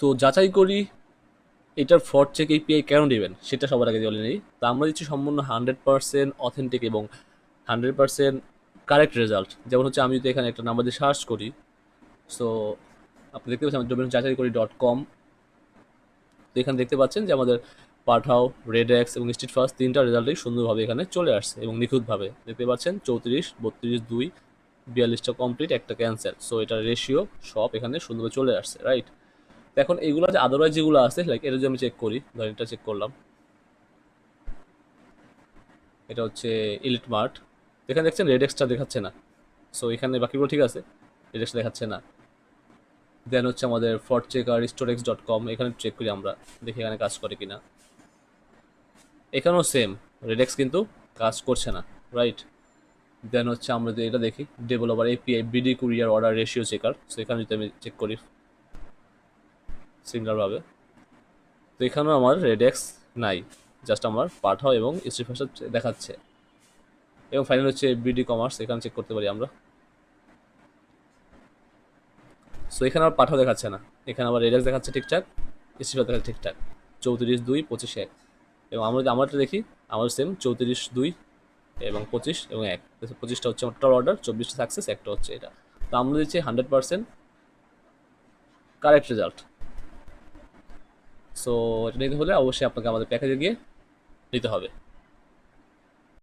তো যাচাই করি এটার ফ্রড চেক এপিআই কেন নেবেন, সেটা সবার আগে বলে নিই। তো আমরা দিচ্ছি সম্পূর্ণ হান্ড্রেড পার্সেন্ট অথেন্টিক এবং হান্ড্রেড পার্সেন্ট কারেক্ট রেজাল্ট যেমন হচ্ছে আমি যদি এখানে একটা নাম্বার দিয়ে সার্চ করি সো আপনি দেখতে পাচ্ছেন ডোমেন যাচাই করি ডট কম তো এখানে দেখতে পাচ্ছেন যে আমাদের পাঠাও রেড এক্স এবং স্ট্রিট ফার্স্ট তিনটা রেজাল্টই সুন্দরভাবে এখানে চলে আসছে এবং নিখুঁতভাবে। দেখতে পাচ্ছেন, চৌত্রিশ, বত্রিশ, দুই, বিয়াল্লিশটা কমপ্লিট একটা ক্যান্সেল সো এটা রেশিও সব এখানে সুন্দরভাবে চলে আসছে রাইট এখন এগুলো যে আদারওয়াইজ যেগুলো আছে লাইক এটা যদি আমি চেক করি, ধরেন এটা চেক করলাম। এটা হচ্ছে ইলিট মার্ট এখানে দেখছেন রেড এক্সটা দেখাচ্ছে না। সো এখানে বাকিগুলো ঠিক আছে। রেড এক্স দেখাচ্ছে না। দেন হচ্ছে আমাদের port checker Storex dot com এখানে চেক করি আমরা, দেখি এখানে কাজ করে কিনা। এখানেও সেম রেডেক্স কিন্তু কাজ করছে না রাইট দেন হচ্ছে আমরা এটা দেখি developer API BD courier order ratio checker so এখানে যদি আমি চেক করি। সিমিলারভাবে তো এখানেও আমার রেডেক্স নাই জাস্ট আমার পাঠাও এবং স্ট্রিট দেখাচ্ছে। এবং ফাইনাল হচ্ছে বিডি কমার্স এখানে চেক করতে পারি আমরা। সো এখানে আমার পাঠাও দেখাচ্ছে না। এখানে আবার রেডেক্স দেখাচ্ছে ঠিকঠাক স্ট্রিট দেখাচ্ছে ঠিকঠাক। চৌত্রিশ দুই পঁচিশ এক। এবং আমরা যদি আমারটা দেখি আমার সেম চৌত্রিশ দুই এবং পঁচিশ এবং এক। পঁচিশটা হচ্ছে আমার অর্ডার চব্বিশটা সাকসেস একটা হচ্ছে এটা। তো আমরা দিচ্ছি hundred percent correct result so এটা নিতে হলে অবশ্যই আপনাকে আমাদের প্যাকেজে গিয়ে নিতে হবে।